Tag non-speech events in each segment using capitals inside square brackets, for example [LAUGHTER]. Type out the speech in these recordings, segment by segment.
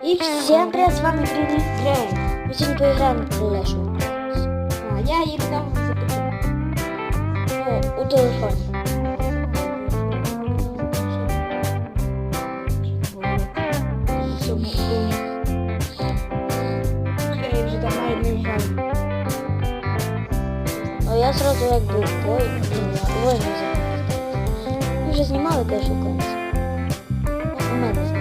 И всем привет, с вами Грин Грей. Мы сегодня поиграем в Clash. А, я її там запитав. Ну, у вже там навіть не грав. А я сразу як був бой, ну, воїн запустив. Ми вже знімали Clash of Clans. У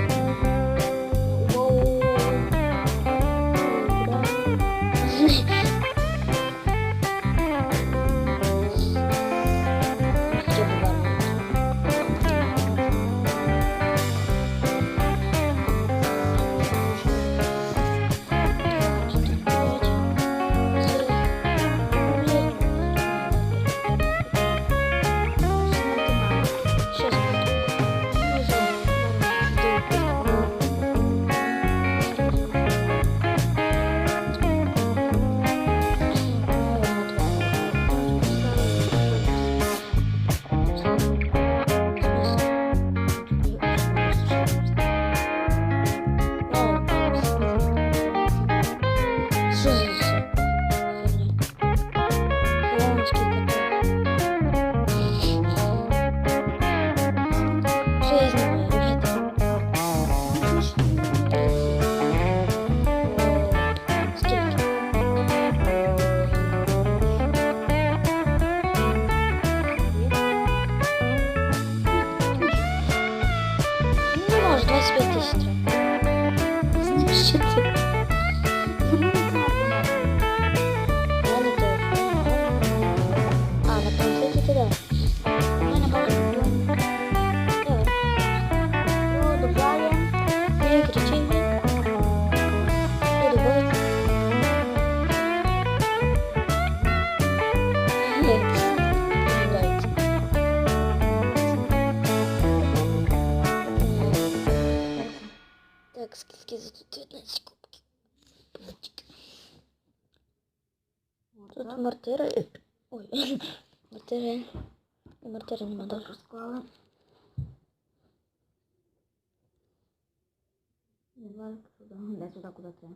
треба. Що Вот, Тут мортири. Е- Ой, [LAUGHS] мортири. Е- мортири нема даже склали. Не знаю, куда. Да, сюда, куда-то.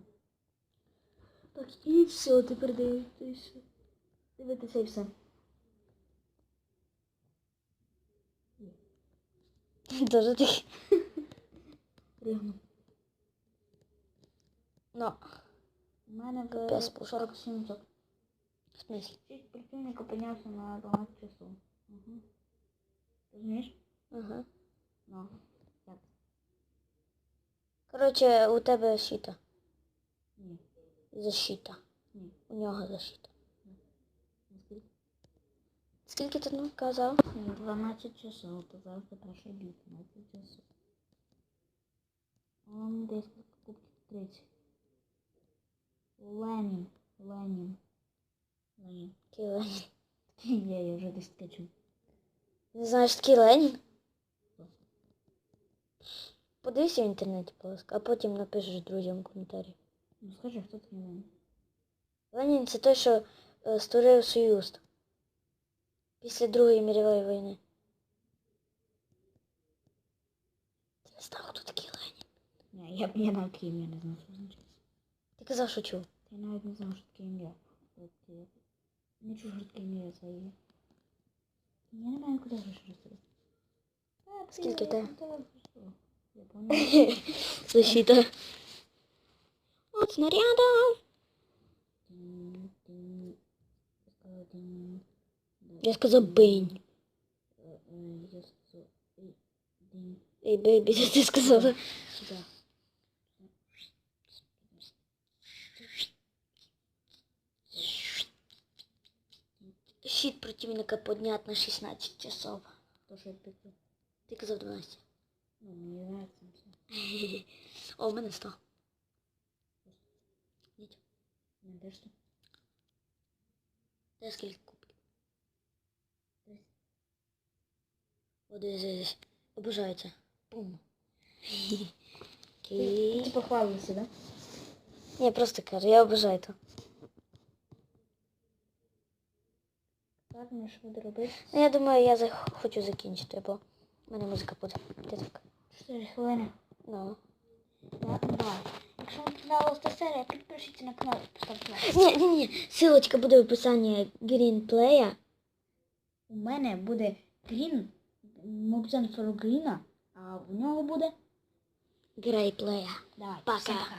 Так, і все, тепер дивитися. Дивитися і все. Даже ты. Рівно. Ну, У мене в 47 зок. в смысле? Чуть противника піднявся на 12 часов. Угу. Розумієш? Ага. Ну, як? Короче, у тебе щита. Ні. Защита. Ні. У нього защита. Наскільки? Скільки ти нам казав? 12 часов, то завтра перший бій, 12 часов. Он десь кубків 30. Ленін, Ленін. Ленін. Такий Ленін. [LAUGHS] Я, я вже десь чув. Не знаєш такий Ленін? Подивися в інтернеті, будь ласка, а потім напишеш друзям в коментарі. Ну скажи, хто такий Ленін? Ленін це той, що е, створив Союз. Після Другої мірової війни. Ти не знав, хто такий Ленін? Ні, я, я навіть таке ім'я не знав, що означає. Ти казав, що чув. Я навіть не знав, що таке ім'я. От я Не чув, що таке ім'я це є. Я не маю куди гроші розстріляти. Скільки те? Я пам'ятаю. Защита. От снаряда. Дин, дин. Я сказала дин. Да. Я сказав бинь. Е, е, Я сказала ей, дин. Ей, бейбі, [LAUGHS] що ти сказала? Сюда. Щит противника поднят на 16 часов. То, що я. Ти казав 12. Ну, нравится все. О, у мене 100. Їдь. Не де ти? Дай скільки кубків. О, дивись, дивись. Обожається. Пум. Ти, ти похвалився, да? Ні, просто кажу, я обожаю то. Ладно, що буду робити? Ну, я думаю, я зах- хочу закінчити, бо в мене музика буде. Ти так. 4 хвилини. Ну. Ладно, давай. понравилась та серія, підпишіться на канал і поставте лайк. Ні, ні, ні. Силочка буде в описанні грінплея. У мене буде Green, Мобзен 40 Гріна, а у нього буде... Грейплея. Давай, Пока. всім пока.